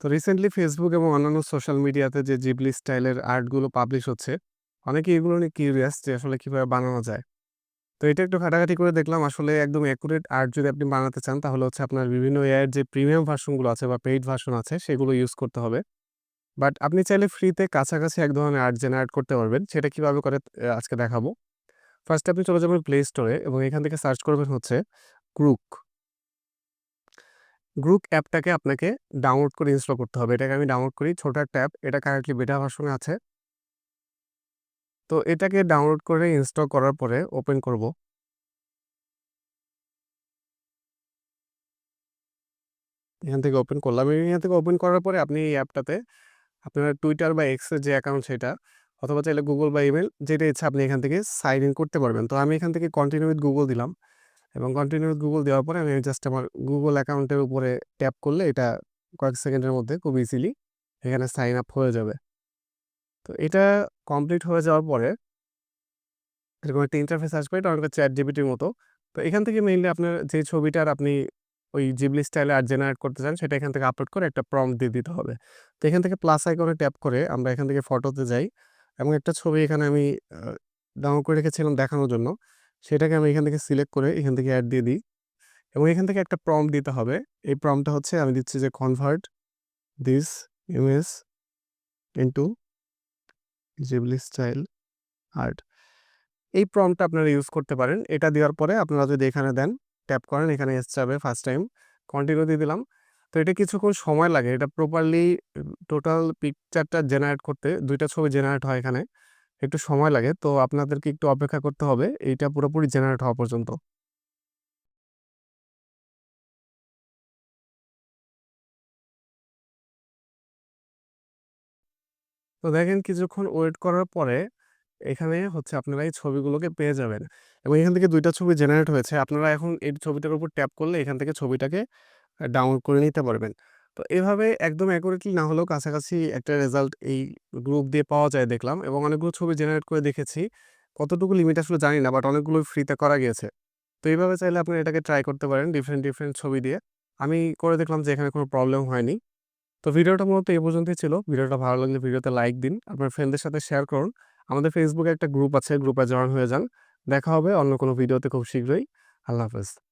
তো recently Facebook এবং অন্যান্য সোশ্যাল মিডিয়াতে যে জিবলি স্টাইলের আর্টগুলো পাবলিশ হচ্ছে, অনেকে এগুলো নিয়ে কিউরিয়াস যে আসলে কীভাবে বানানো যায়। তো এটা একটু ঘাটাঘাটি করে দেখলাম আসলে একদম অ্যাকুরেট আর্ট যদি আপনি বানাতে চান তাহলে হচ্ছে আপনার বিভিন্ন এআই এর যে প্রিমিয়াম ভার্সনগুলো আছে বা পেইড ভার্সন আছে সেগুলো ইউজ করতে হবে। বাট আপনি চাইলে ফ্রিতে কাছাকাছি এক ধরনের আর্ট জেনারেট করতে পারবেন। সেটা কীভাবে করে আজকে দেখাবো। ফার্স্টে আপনি চলে যাবেন প্লে স্টোরে এবং এখান থেকে সার্চ করবেন হচ্ছে গ্রুক। গ্রুক অ্যাপটাকে আপনাকে ডাউনলোড করে ইনস্টল করতে হবে। এটাকে আমি ডাউনলোড করি। ছোট একটা অ্যাপ। এটা কারেন্টলি বেটা ভার্সনে আছে। তো এটাকে ডাউনলোড করে ইনস্টল করার পরে ওপেন করব। এখান থেকে ওপেন করলাম। এখান থেকে ওপেন করার পরে আপনি এই অ্যাপটাতে আপনার টুইটার বা এক্সের যে অ্যাকাউন্ট সেটা, অথবা চাইলে গুগল বা ইমেল যেটা ইচ্ছা আপনি এখান থেকে সাইন ইন করতে পারবেন। তো আমি এখান থেকে কন্টিনিউ উইথ গুগল দিলাম এবং কন্টিনিউ গুগল দেওয়ার পরে আমি জাস্ট আমার গুগল অ্যাকাউন্টের উপরে ট্যাপ করলে এটা কয়েক সেকেন্ডের মধ্যে খুব ইজিলি এখানে সাইন আপ হয়ে যাবে। তো এটা কমপ্লিট হয়ে যাওয়ার পরে এরকম একটা ইন্টারফেস আসবে। এটা অনেকটা চ্যাটজিপিটির মতো। তো এখান থেকে মেইনলি আপনার যে ছবিটার আপনি ওই জিবলি স্টাইলে আর জেনারেট করতে চান, সেটা এখান থেকে আপলোড করে একটা প্রম্পট দিয়ে দিতে হবে। তো এখান থেকে প্লাস আইকনে ট্যাপ করে আমরা এখান থেকে ফটোতে যাই এবং একটা ছবি এখানে আমি ডাউনলোড করে রেখেছিলাম দেখানোর জন্য। সেটাকে আমি এখান থেকে সিলেক্ট করে এখান থেকে অ্যাড দিয়ে দিই এবং এখান থেকে একটা প্রম্পট দিতে হবে। এই প্রমটা হচ্ছে আমি দিচ্ছি যে convert this image into Ghibli style art. এই প্রম্পটটা আপনারা ইউজ করতে পারেন। এটা দেওয়ার পরে আপনারা যদি এখানে দেন, ট্যাপ করেন এখানে এসে যাবে ফার্স্ট টাইম। কন্টিনিউ দিয়ে দিলাম। তো এটা কিছুক্ষণ সময় লাগে। এটা প্রপারলি টোটাল পিকচারটা জেনারেট করতে দুইটা ছবি জেনারেট হয় এখানে। একটু সময় লাগে। তো আপনাদেরকে একটু অপেক্ষা করতে হবে এইটা পুরোপুরি জেনারেট হওয়া পর্যন্ত। তো দেখেন কিছুক্ষণ ওয়েট করার পরে এখানে হচ্ছে আপনারা এই ছবিগুলোকে পেয়ে যাবেন এবং এখান থেকে দুইটা ছবি জেনারেট হয়েছে। আপনারা এখন এই ছবিটার উপর ট্যাপ করলে এখান থেকে ছবিটাকে ডাউনলোড করে নিতে পারবেন। তো এভাবে একদম অ্যাকুরেটলি না হলেও কাছাকাছি একটা রেজাল্ট এই গ্রুপ দিয়ে পাওয়া যায় দেখলাম এবং অনেকগুলো ছবি জেনারেট করে দেখেছি। কতটুকু লিমিট আসলে জানি না বাট অনেকগুলোই ফ্রিতে করা গিয়েছে। তো এইভাবে চাইলে আপনারা এটাকে ট্রাই করতে পারেন ডিফারেন্ট, ডিফারেন্ট ছবি দিয়ে। আমি করে দেখলাম যে এখানে কোনো প্রবলেম হয়নি। তো ভিডিওটা মূলত এই পর্যন্তই ছিল। ভিডিওটা ভালো লাগলে ভিডিওতে লাইক দিন। আপনার ফ্রেন্ডদের সাথে শেয়ার করুন। আমাদের ফেসবুকে একটা গ্রুপ আছে, গ্রুপে জয়েন হয়ে যান। দেখা হবে অন্য কোনো ভিডিওতে খুব শীঘ্রই। আল্লাহ হাফেজ।